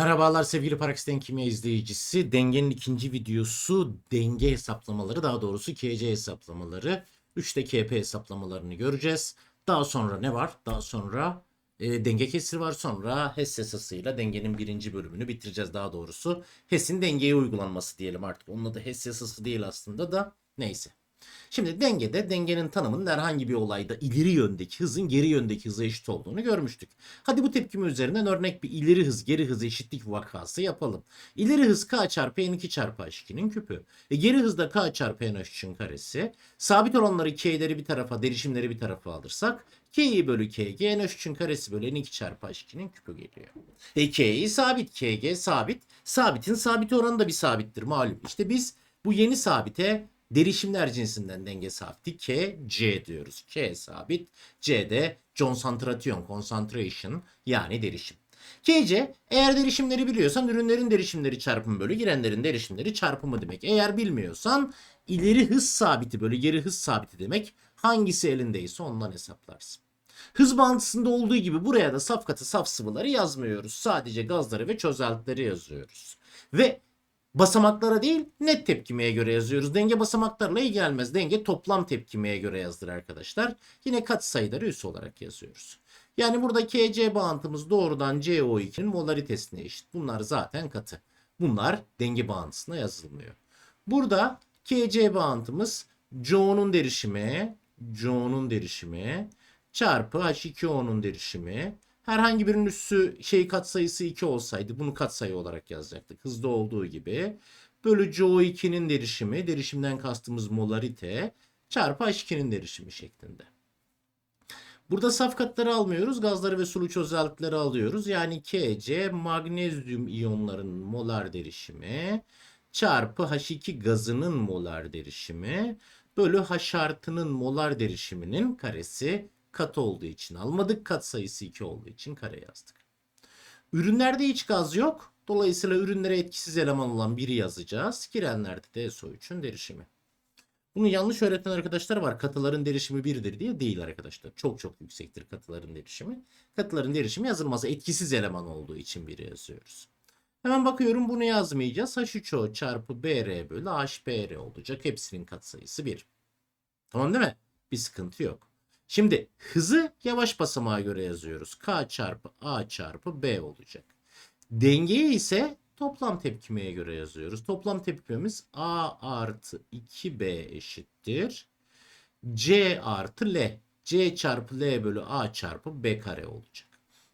Merhabalar sevgili Paraxten Kimya izleyicisi. Dengenin ikinci videosu denge hesaplamaları daha doğrusu KC hesaplamaları. 3'te KP hesaplamalarını göreceğiz. Daha sonra ne var? Daha sonra e, denge kesiri var. Sonra HES yasasıyla dengenin birinci bölümünü bitireceğiz daha doğrusu. HES'in dengeye uygulanması diyelim artık. Onun adı HES yasası değil aslında da neyse. Şimdi dengede dengenin tanımının herhangi bir olayda ileri yöndeki hızın geri yöndeki hıza eşit olduğunu görmüştük. Hadi bu tepkime üzerinden örnek bir ileri hız geri hız eşitlik vakası yapalım. İleri hız k çarpı n2 çarpı h2'nin küpü. E geri hızda k çarpı n h3'ün karesi. Sabit olanları k'leri bir tarafa derişimleri bir tarafa alırsak K'yi bölü KG n h3'ün karesi bölü n2 çarpı h2'nin küpü geliyor. E K'yi sabit KG sabit. Sabitin sabit oranı da bir sabittir malum. İşte biz bu yeni sabite derişimler cinsinden denge sabiti K, C diyoruz. K sabit, C de concentration, concentration yani derişim. KC eğer derişimleri biliyorsan ürünlerin derişimleri çarpımı bölü girenlerin derişimleri çarpımı demek. Eğer bilmiyorsan ileri hız sabiti bölü geri hız sabiti demek. Hangisi elindeyse ondan hesaplarsın. Hız bağıntısında olduğu gibi buraya da saf katı saf sıvıları yazmıyoruz. Sadece gazları ve çözeltileri yazıyoruz. Ve basamaklara değil net tepkimeye göre yazıyoruz. Denge basamaklarla iyi gelmez. Denge toplam tepkimeye göre yazdır arkadaşlar. Yine kat sayıları üs olarak yazıyoruz. Yani burada KC bağıntımız doğrudan CO2'nin molaritesine eşit. Bunlar zaten katı. Bunlar denge bağıntısına yazılmıyor. Burada KC bağıntımız Jo'nun derişimi, Jo'nun derişimi çarpı H2O'nun derişimi. Herhangi birinin üssü şey katsayısı 2 olsaydı bunu katsayı olarak yazacaktık. Hızda olduğu gibi. Bölü CO2'nin derişimi, derişimden kastımız molarite çarpı H2'nin derişimi şeklinde. Burada saf katları almıyoruz. Gazları ve sulu çözeltileri alıyoruz. Yani Kc magnezyum iyonlarının molar derişimi çarpı H2 gazının molar derişimi bölü H artının molar derişiminin karesi kat olduğu için almadık. Kat sayısı 2 olduğu için kare yazdık. Ürünlerde hiç gaz yok. Dolayısıyla ürünlere etkisiz eleman olan biri yazacağız. Girenlerde de SO3'ün derişimi. Bunu yanlış öğreten arkadaşlar var. Katıların derişimi 1'dir diye değil arkadaşlar. Çok çok yüksektir katıların derişimi. Katıların derişimi yazılmaz. Etkisiz eleman olduğu için 1'i yazıyoruz. Hemen bakıyorum bunu yazmayacağız. H3O çarpı BR bölü HBR olacak. Hepsinin katsayısı 1. Tamam değil mi? Bir sıkıntı yok. Şimdi hızı yavaş basamağa göre yazıyoruz. K çarpı A çarpı B olacak. Dengeyi ise toplam tepkimeye göre yazıyoruz. Toplam tepkimemiz A artı 2B eşittir. C artı L. C çarpı L bölü A çarpı B kare olacak.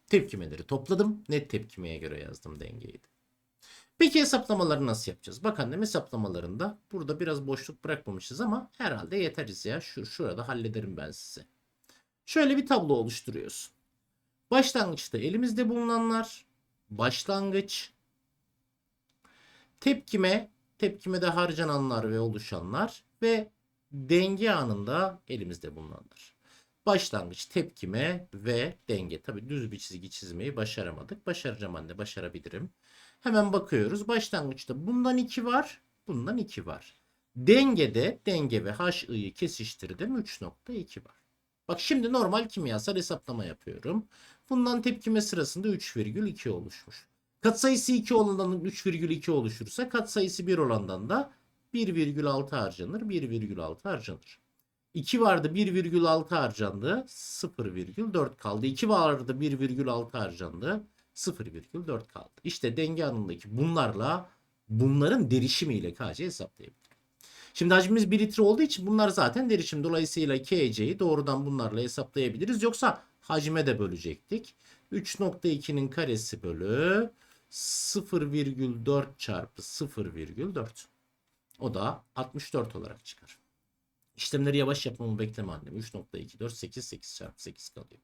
Tepkimeleri topladım. Net tepkimeye göre yazdım dengeyi de. Peki hesaplamaları nasıl yapacağız? Bak annem hesaplamalarında burada biraz boşluk bırakmamışız ama herhalde yeteriz ya. Şu, şurada hallederim ben size. Şöyle bir tablo oluşturuyorsun. Başlangıçta elimizde bulunanlar, başlangıç, tepkime, tepkimede harcananlar ve oluşanlar ve denge anında elimizde bulunanlar. Başlangıç, tepkime ve denge. Tabi düz bir çizgi çizmeyi başaramadık. Başaracağım anne, başarabilirim. Hemen bakıyoruz. Başlangıçta bundan 2 var, bundan 2 var. Dengede denge ve HI'yi kesiştirdim 3.2 var. Bak şimdi normal kimyasal hesaplama yapıyorum. Bundan tepkime sırasında 3,2 oluşmuş. Katsayısı 2 olandan 3,2 oluşursa katsayısı 1 olandan da 1,6 harcanır. 1,6 harcanır. 2 vardı 1,6 harcandı. 0,4 kaldı. 2 vardı 1,6 harcandı. 0,4 kaldı. İşte denge anındaki bunlarla bunların derişimiyle KC hesaplayabiliriz. Şimdi hacmimiz 1 litre olduğu için bunlar zaten derişim. Dolayısıyla KC'yi doğrudan bunlarla hesaplayabiliriz. Yoksa hacme de bölecektik. 3.2'nin karesi bölü 0,4 çarpı 0,4. O da 64 olarak çıkar. İşlemleri yavaş yapmamı bekleme annem. 3.2, 4, 8, 8 çarpı 8 kalıyor.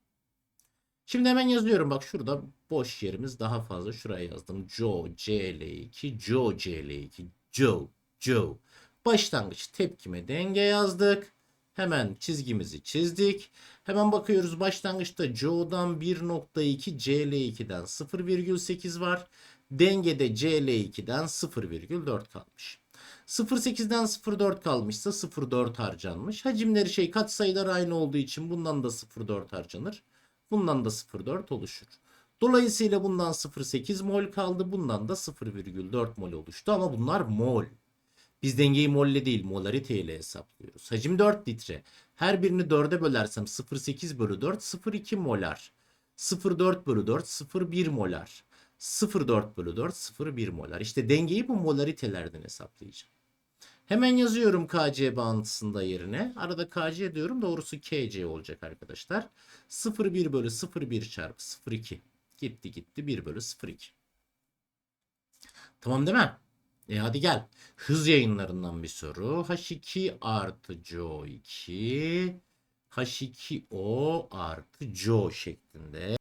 Şimdi hemen yazıyorum. Bak şurada boş yerimiz daha fazla. Şuraya yazdım. Joe CL2, Joe CL2, Joe, Joe. Başlangıç tepkime denge yazdık. Hemen çizgimizi çizdik. Hemen bakıyoruz başlangıçta Joe'dan 1.2 CL2'den 0,8 var. Dengede CL2'den 0,4 kalmış. 0.8'den 0.4 kalmışsa 0.4 harcanmış. Hacimleri şey katsayılar aynı olduğu için bundan da 0.4 harcanır. Bundan da 0.4 oluşur. Dolayısıyla bundan 0,8 mol kaldı. Bundan da 0,4 mol oluştu ama bunlar mol. Biz dengeyi molle değil molarite ile hesaplıyoruz. Hacim 4 litre. Her birini 4'e bölersem 0,8 bölü 4 0,2 molar. 0,4 bölü 4 0,1 molar. 0,4 bölü 4 0,1 molar. İşte dengeyi bu molaritelerden hesaplayacağım. Hemen yazıyorum KC bağıntısında yerine. Arada KC diyorum doğrusu KC olacak arkadaşlar. 0,1 bölü 0,1 çarpı 0,2. Gitti gitti 1 bölü 0,2. Tamam değil mi? E hadi gel. Hız yayınlarından bir soru. H2 artı CO2 H2O artı CO şeklinde.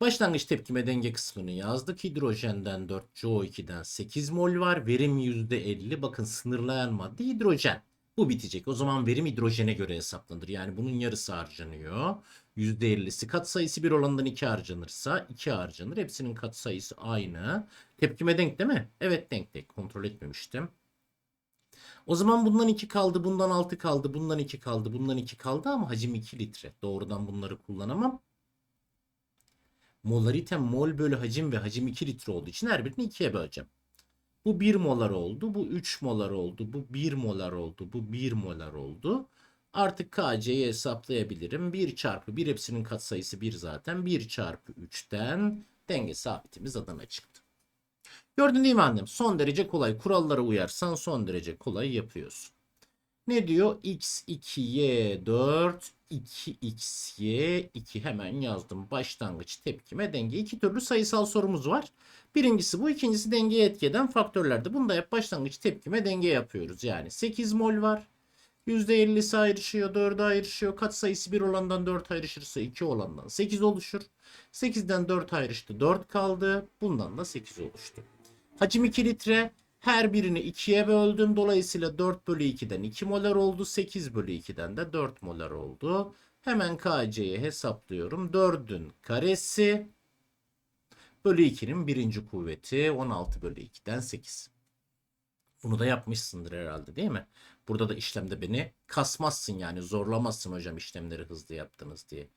Başlangıç tepkime denge kısmını yazdık. Hidrojenden 4, CO2'den 8 mol var. Verim %50. Bakın sınırlayan madde hidrojen. Bu bitecek. O zaman verim hidrojene göre hesaplanır. Yani bunun yarısı harcanıyor. %50'si katsayısı 1 olandan 2 harcanırsa 2 harcanır. Hepsinin katsayısı aynı. Tepkime denk değil mi? Evet denk denk. Kontrol etmemiştim. O zaman bundan 2 kaldı, bundan 6 kaldı, bundan 2 kaldı, bundan 2 kaldı ama hacim 2 litre. Doğrudan bunları kullanamam. Molarite mol bölü hacim ve hacim 2 litre olduğu için her birini 2'ye böleceğim. Bu 1 molar oldu, bu 3 molar oldu, bu 1 molar oldu, bu 1 molar oldu. Artık KC'yi hesaplayabilirim. 1 çarpı 1 hepsinin katsayısı 1 zaten. 1 çarpı 3'ten denge sabitimiz adına çıktı. Gördün değil mi annem? Son derece kolay. Kurallara uyarsan son derece kolay yapıyorsun. Ne diyor? x2y 4 2xy 2 hemen yazdım. Başlangıç tepkime denge. İki türlü sayısal sorumuz var. Birincisi bu. ikincisi dengeye etki eden faktörlerde. Bunda hep başlangıç tepkime denge yapıyoruz. Yani 8 mol var. %50'si ayrışıyor, 4'e ayrışıyor. Kat sayısı 1 olandan 4 ayrışırsa 2 olandan 8 oluşur. 8'den 4 ayrıştı, 4 kaldı. Bundan da 8 oluştu. Hacim 2 litre. Her birini 2'ye böldüm. Dolayısıyla 4 bölü 2'den 2 molar oldu. 8 bölü 2'den de 4 molar oldu. Hemen KC'yi hesaplıyorum. 4'ün karesi bölü 2'nin birinci kuvveti 16 bölü 2'den 8. Bunu da yapmışsındır herhalde değil mi? Burada da işlemde beni kasmazsın yani zorlamazsın hocam işlemleri hızlı yaptınız diye.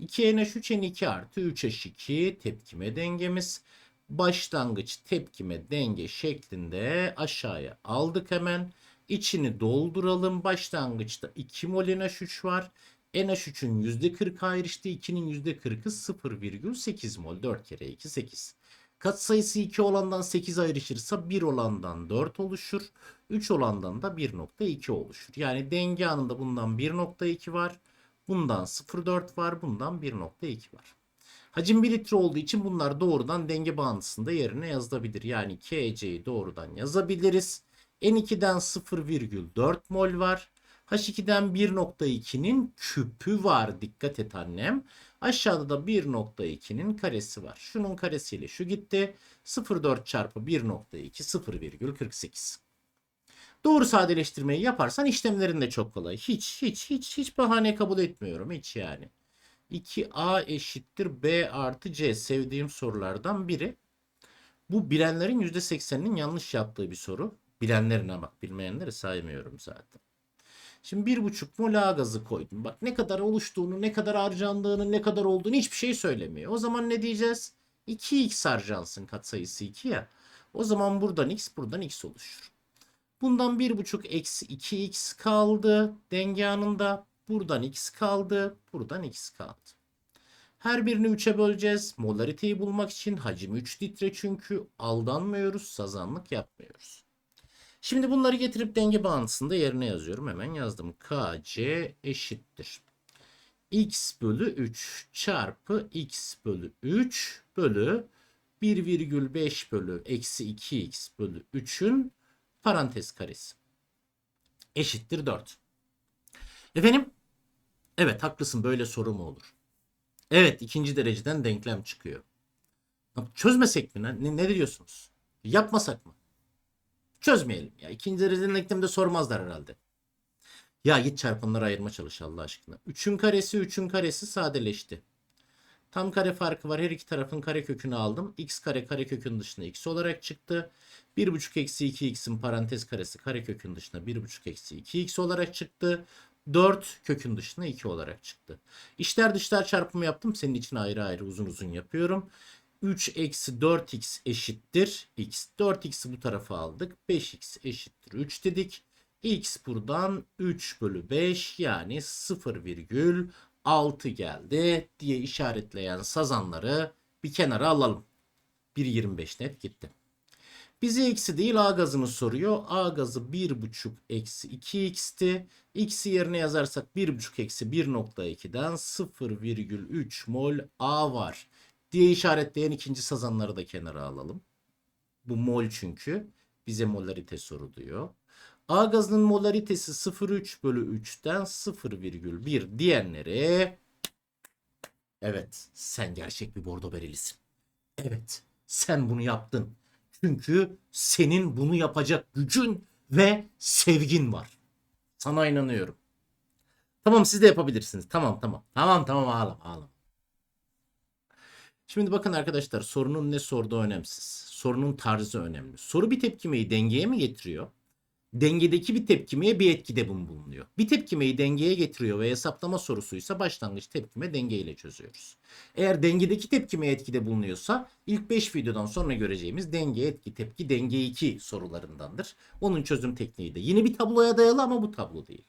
2NH3N2 artı 3H2 tepkime dengemiz. Başlangıç tepkime denge şeklinde aşağıya aldık hemen. İçini dolduralım. Başlangıçta 2 mol NH3 var. NH3'ün %40 ayrıştı. 2'nin %40'ı 0,8 mol. 4 kere 2 8. Katsayısı 2 olandan 8 ayrışırsa 1 olandan 4 oluşur. 3 olandan da 1.2 oluşur. Yani denge anında bundan 1.2 var. Bundan 0.4 var. Bundan 1.2 var. Hacim 1 litre olduğu için bunlar doğrudan denge bağıntısında yerine yazılabilir. Yani KC'yi doğrudan yazabiliriz. N2'den 0,4 mol var. H2'den 1.2'nin küpü var. Dikkat et annem. Aşağıda da 1.2'nin karesi var. Şunun karesiyle şu gitti. 0.4 çarpı 1.2 0,48. Doğru sadeleştirmeyi yaparsan işlemlerin de çok kolay. Hiç hiç hiç hiç bahane kabul etmiyorum. Hiç yani. 2A eşittir B artı C sevdiğim sorulardan biri. Bu bilenlerin %80'inin yanlış yaptığı bir soru. Bilenlerin ama bilmeyenleri saymıyorum zaten. Şimdi bir buçuk mol A gazı koydum. Bak ne kadar oluştuğunu, ne kadar harcandığını, ne kadar olduğunu hiçbir şey söylemiyor. O zaman ne diyeceğiz? 2x harcansın katsayısı 2 ya. O zaman buradan x, buradan x oluşur. Bundan bir buçuk eksi 2x kaldı denge anında. Buradan x kaldı, buradan x kaldı. Her birini 3'e böleceğiz. Molariteyi bulmak için hacim 3 litre çünkü aldanmıyoruz, sazanlık yapmıyoruz. Şimdi bunları getirip denge bağıntısında yerine yazıyorum. Hemen yazdım. KC eşittir. x bölü 3 çarpı x bölü 3 bölü 1,5 bölü eksi 2x bölü 3'ün parantez karesi. Eşittir 4. Efendim? Evet haklısın böyle soru mu olur? Evet ikinci dereceden denklem çıkıyor. Çözmesek mi? Ne, ne diyorsunuz? Yapmasak mı? Çözmeyelim ya. İkinci dereceden denklemde sormazlar herhalde. Ya git çarpanları ayırma çalış Allah aşkına. 3'ün karesi 3'ün karesi sadeleşti. Tam kare farkı var. Her iki tarafın kare kökünü aldım. x kare kare kökün dışına x olarak çıktı. 1,5 eksi 2x'in parantez karesi kare kökün dışına 1,5 eksi 2x olarak çıktı. 4 kökün dışına 2 olarak çıktı. İşler dışlar çarpımı yaptım. Senin için ayrı ayrı uzun uzun yapıyorum. 3 eksi 4x eşittir x. 4x'i bu tarafa aldık. 5x eşittir 3 dedik. x buradan 3 bölü 5 yani 0,6 geldi diye işaretleyen sazanları bir kenara alalım. 1.25 net gitti. Bize eksi değil A gazını soruyor. A gazı 1,5 eksi 2x'ti. X'i yerine yazarsak 1,5 eksi 1.2'den 0,3 mol A var. Diye işaretleyen ikinci sazanları da kenara alalım. Bu mol çünkü. Bize molarite soruluyor. A gazının molaritesi 0,3 bölü 3'ten 0,1 diyenlere evet sen gerçek bir bordo berelisin. Evet sen bunu yaptın. Çünkü senin bunu yapacak gücün ve sevgin var. Sana inanıyorum. Tamam siz de yapabilirsiniz. Tamam tamam. Tamam tamam ağlama ağlama. Şimdi bakın arkadaşlar sorunun ne sorduğu önemsiz. Sorunun tarzı önemli. Soru bir tepkimeyi dengeye mi getiriyor? Dengedeki bir tepkimeye bir etkide bulunuyor. Bir tepkimeyi dengeye getiriyor ve hesaplama sorusuysa başlangıç tepkime denge çözüyoruz. Eğer dengedeki tepkime etkide bulunuyorsa ilk 5 videodan sonra göreceğimiz denge etki tepki denge 2 sorularındandır. Onun çözüm tekniği de yine bir tabloya dayalı ama bu tablo değil.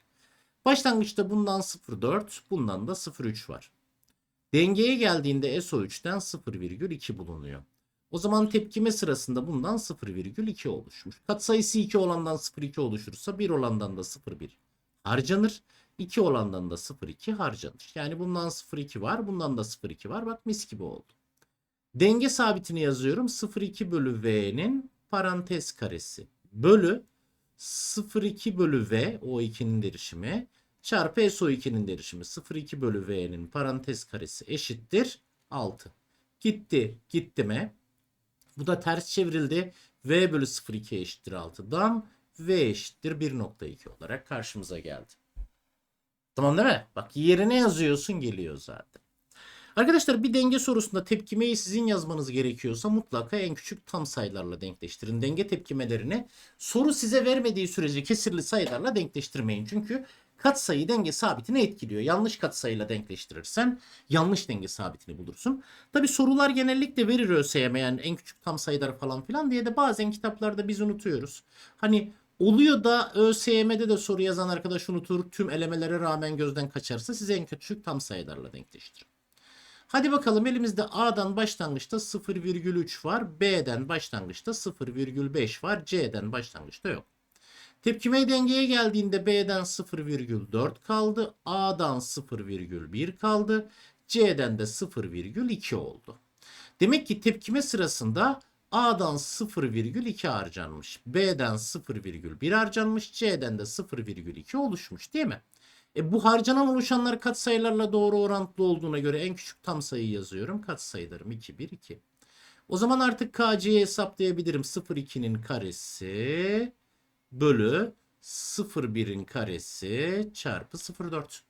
Başlangıçta bundan 0,4 bundan da 0,3 var. Dengeye geldiğinde SO3'ten 0,2 bulunuyor. O zaman tepkime sırasında bundan 0,2 oluşmuş. Katsayısı 2 olandan 0,2 oluşursa 1 olandan da 0,1 harcanır. 2 olandan da 0,2 harcanır. Yani bundan 0,2 var. Bundan da 0,2 var. Bak mis gibi oldu. Denge sabitini yazıyorum. 0,2 bölü V'nin parantez karesi. Bölü 0,2 bölü V o 2'nin derişimi çarpı SO2'nin derişimi 0,2 bölü V'nin parantez karesi eşittir 6. Gitti gitti mi? Bu da ters çevrildi. V bölü 0,2 eşittir 6'dan V eşittir 1,2 olarak karşımıza geldi. Tamam değil mi? Bak yerine yazıyorsun geliyor zaten. Arkadaşlar bir denge sorusunda tepkimeyi sizin yazmanız gerekiyorsa mutlaka en küçük tam sayılarla denkleştirin. Denge tepkimelerini soru size vermediği sürece kesirli sayılarla denkleştirmeyin. Çünkü katsayı denge sabitini etkiliyor. Yanlış katsayıyla denkleştirirsen yanlış denge sabitini bulursun. Tabi sorular genellikle verir ÖSYM yani en küçük tam sayılar falan filan diye de bazen kitaplarda biz unutuyoruz. Hani oluyor da ÖSYM'de de soru yazan arkadaş unutur tüm elemelere rağmen gözden kaçarsa size en küçük tam sayılarla denkleştirin. Hadi bakalım elimizde A'dan başlangıçta 0,3 var. B'den başlangıçta 0,5 var. C'den başlangıçta yok. Tepkime dengeye geldiğinde B'den 0,4 kaldı. A'dan 0,1 kaldı. C'den de 0,2 oldu. Demek ki tepkime sırasında A'dan 0,2 harcanmış. B'den 0,1 harcanmış. C'den de 0,2 oluşmuş değil mi? E bu harcanan oluşanlar katsayılarla doğru orantılı olduğuna göre en küçük tam sayı yazıyorum. Katsayılarım 2, 1, 2. O zaman artık KC'yi hesaplayabilirim. 0,2'nin karesi bölü 0,1'in karesi çarpı 0,4.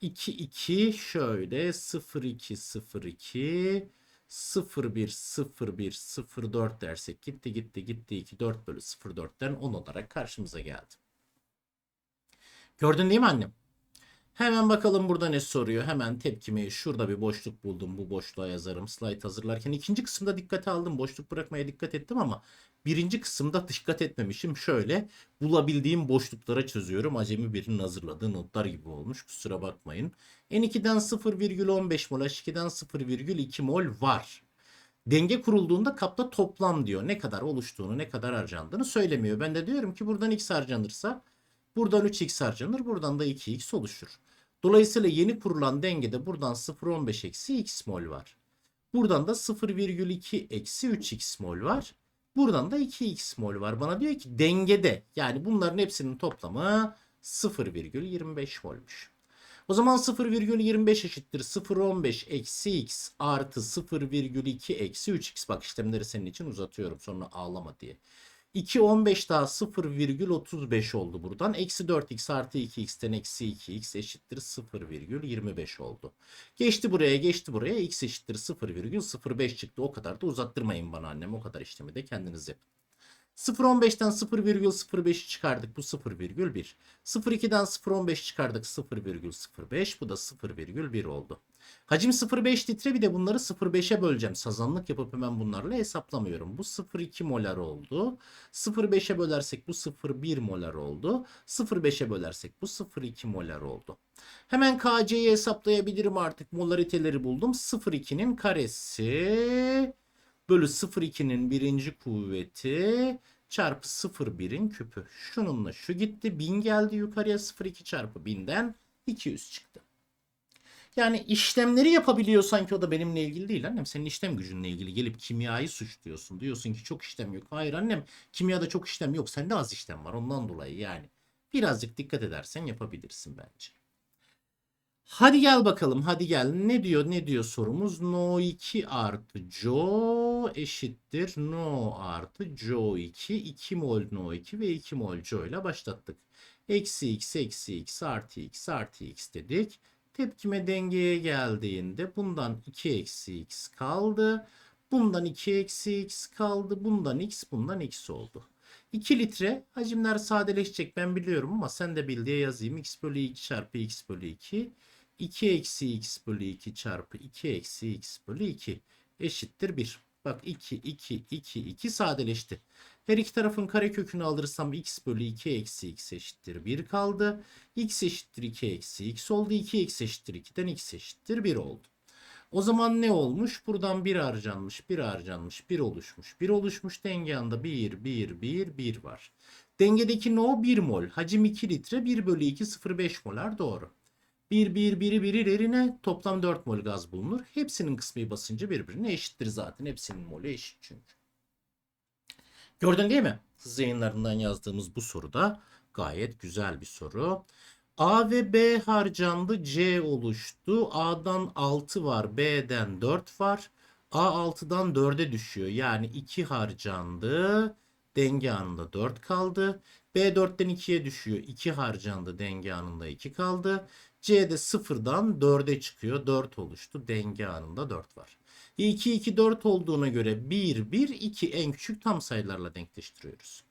2, 2 şöyle 0,2, 0,2 0,1, 0,1, 0,4 dersek gitti gitti gitti 2, 4 bölü 0,4'ten 10 olarak karşımıza geldi. Gördün değil mi annem? Hemen bakalım burada ne soruyor. Hemen tepkimi şurada bir boşluk buldum. Bu boşluğa yazarım. Slide hazırlarken ikinci kısımda dikkate aldım. Boşluk bırakmaya dikkat ettim ama birinci kısımda dikkat etmemişim. Şöyle bulabildiğim boşluklara çözüyorum. Acemi birinin hazırladığı notlar gibi olmuş. Kusura bakmayın. N2'den 0,15 mol, H2'den 0,2 mol var. Denge kurulduğunda kapta toplam diyor. Ne kadar oluştuğunu, ne kadar harcandığını söylemiyor. Ben de diyorum ki buradan x harcanırsa buradan 3x harcanır, buradan da 2x oluşur. Dolayısıyla yeni kurulan dengede buradan 0,15 eksi x mol var. Buradan da 0,2 eksi 3x mol var. Buradan da 2x mol var. Bana diyor ki dengede yani bunların hepsinin toplamı 0,25 molmuş. O zaman 0,25 eşittir 0,15 eksi x artı 0,2 eksi 3x. Bak işlemleri senin için uzatıyorum sonra ağlama diye. 2 15 daha 0,35 oldu buradan. Eksi 4x artı 2x'ten eksi 2x eşittir 0,25 oldu. Geçti buraya geçti buraya x eşittir 0,05 çıktı. O kadar da uzattırmayın bana annem. O kadar işlemi de kendiniz yapın. 0.15'ten 0,05'i çıkardık. Bu 0,1. 0.2'den 0.15 çıkardık. 0,05. Bu da 0,1 oldu. Hacim 0,5 litre bir de bunları 0,5'e böleceğim. Sazanlık yapıp hemen bunlarla hesaplamıyorum. Bu 0,2 molar oldu. 0,5'e bölersek bu 0,1 molar oldu. 0,5'e bölersek bu 0,2 molar oldu. Hemen KC'yi hesaplayabilirim artık. Molariteleri buldum. 0,2'nin karesi bölü 0,2'nin birinci kuvveti çarpı 0,1'in küpü. Şununla şu gitti. 1000 geldi yukarıya 0,2 çarpı 1000'den 200 çıktı. Yani işlemleri yapabiliyor sanki o da benimle ilgili değil annem. Senin işlem gücünle ilgili gelip kimyayı suçluyorsun. Diyorsun ki çok işlem yok. Hayır annem kimyada çok işlem yok. Sende az işlem var ondan dolayı yani. Birazcık dikkat edersen yapabilirsin bence. Hadi gel bakalım hadi gel. Ne diyor ne diyor sorumuz? No 2 artı Jo eşittir No artı Jo 2. 2 mol No 2 ve 2 mol Jo ile başlattık. Eksi x eksi x artı x artı x dedik. Tepkime dengeye geldiğinde bundan 2 eksi x kaldı. Bundan 2 eksi x kaldı. Bundan x bundan x oldu. 2 litre hacimler sadeleşecek ben biliyorum ama sen de bil yazayım. x bölü 2 çarpı x bölü 2. 2 eksi x bölü 2 çarpı 2 eksi x bölü 2 eşittir 1. Bak 2, 2, 2, 2 sadeleşti. Her iki tarafın karekökünü alırsam x bölü 2 eksi x eşittir 1 kaldı. x eşittir 2 eksi x oldu. 2 x eşittir 2'den x eşittir 1 oldu. O zaman ne olmuş? Buradan 1 harcanmış, 1 harcanmış, 1 oluşmuş. 1 oluşmuş denge anda 1, 1, 1, 1 var. Dengedeki no 1 mol. Hacim 2 litre 1 bölü 2 0,5 molar doğru. 1, 1, 1'i birilerine toplam 4 mol gaz bulunur. Hepsinin kısmi basıncı birbirine eşittir zaten. Hepsinin molü eşit çünkü. Gördün değil mi? Hız yayınlarından yazdığımız bu soruda gayet güzel bir soru. A ve B harcandı. C oluştu. A'dan 6 var. B'den 4 var. A 6'dan 4'e düşüyor. Yani 2 harcandı. Denge anında 4 kaldı. B 4'ten 2'ye düşüyor. 2 harcandı. Denge anında 2 kaldı. C de 0'dan 4'e çıkıyor. 4 oluştu. Denge anında 4 var. 2, 2, 4 olduğuna göre 1, 1, 2 en küçük tam sayılarla denkleştiriyoruz.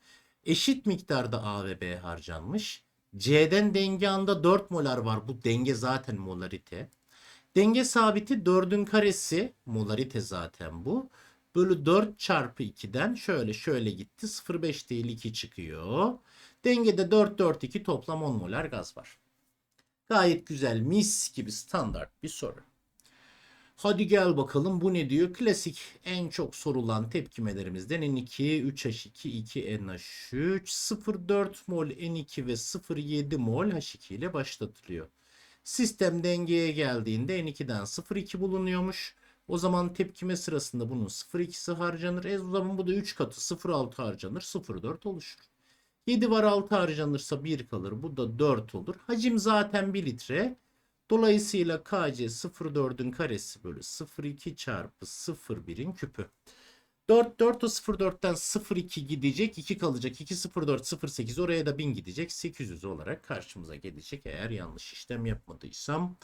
Eşit miktarda A ve B harcanmış. C'den denge anda 4 molar var. Bu denge zaten molarite. Denge sabiti 4'ün karesi molarite zaten bu. Bölü 4 çarpı 2'den şöyle şöyle gitti. 0,5 değil 2 çıkıyor. Dengede 4 4 2 toplam 10 molar gaz var. Gayet güzel mis gibi standart bir soru. Hadi gel bakalım bu ne diyor? Klasik en çok sorulan tepkimelerimizden N2, 3H2, 2NH3, 0,4 mol N2 ve 0,7 mol H2 ile başlatılıyor. Sistem dengeye geldiğinde N2'den 0,2 bulunuyormuş. O zaman tepkime sırasında bunun 0,2'si harcanır. E o zaman bu da 3 katı 0,6 harcanır. 0,4 oluşur. 7 var 6 harcanırsa 1 kalır. Bu da 4 olur. Hacim zaten 1 litre. Dolayısıyla KC 0,4'ün karesi bölü 0,2 çarpı 0,1'in küpü. 4, 4 o 0,4'ten 0,2 gidecek. 2 kalacak. 2, 0,4, 0,8 oraya da 1000 gidecek. 800 olarak karşımıza gelecek. Eğer yanlış işlem yapmadıysam.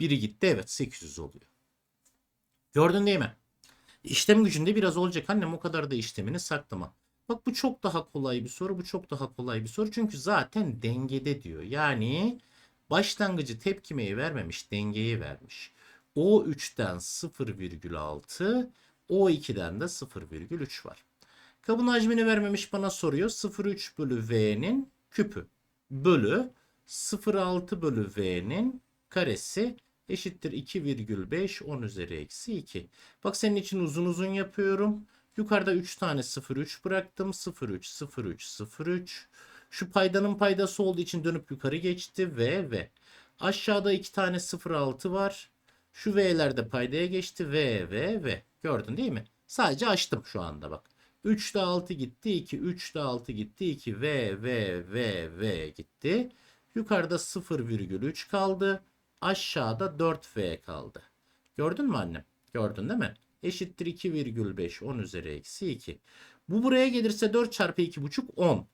Biri gitti. Evet 800 oluyor. Gördün değil mi? İşlem gücünde biraz olacak. Annem o kadar da işlemini saklama. Bak bu çok daha kolay bir soru. Bu çok daha kolay bir soru. Çünkü zaten dengede diyor. Yani başlangıcı tepkimeyi vermemiş, dengeyi vermiş. O3'ten 0,6, O2'den de 0,3 var. Kabın hacmini vermemiş bana soruyor. 0,3 bölü V'nin küpü bölü 0,6 bölü V'nin karesi eşittir 2,5 10 üzeri eksi 2. Bak senin için uzun uzun yapıyorum. Yukarıda 3 tane 0,3 bıraktım. 0,3, 0,3, 0,3. Şu paydanın paydası olduğu için dönüp yukarı geçti. V, V. Aşağıda 2 tane 0,6 var. Şu V'ler paydaya geçti. V, V, V. Gördün değil mi? Sadece açtım şu anda bak. 3'de 6 gitti 2. 3'de 6 gitti 2. V, V, V, V gitti. Yukarıda 0,3 kaldı. Aşağıda 4V kaldı. Gördün mü annem? Gördün değil mi? Eşittir 2,5 10 üzeri eksi 2. Bu buraya gelirse 4 çarpı 2,5 10.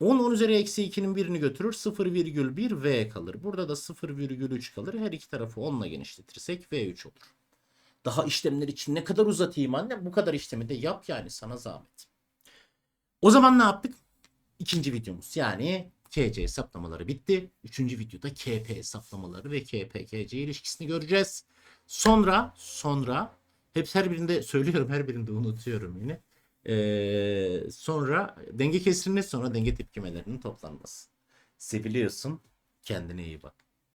10 10 üzeri eksi 2'nin birini götürür 0,1 V kalır. Burada da 0,3 kalır. Her iki tarafı 10 ile genişletirsek V3 olur. Daha işlemler için ne kadar uzatayım anne? Bu kadar işlemi de yap yani sana zahmet. O zaman ne yaptık? İkinci videomuz yani KC hesaplamaları bitti. Üçüncü videoda KP hesaplamaları ve KP-KC ilişkisini göreceğiz. Sonra sonra hep her birinde söylüyorum her birinde unutuyorum yine. Ee, sonra denge kesrini sonra denge tepkimelerinin toplanması. Seviliyorsun. Kendine iyi bak.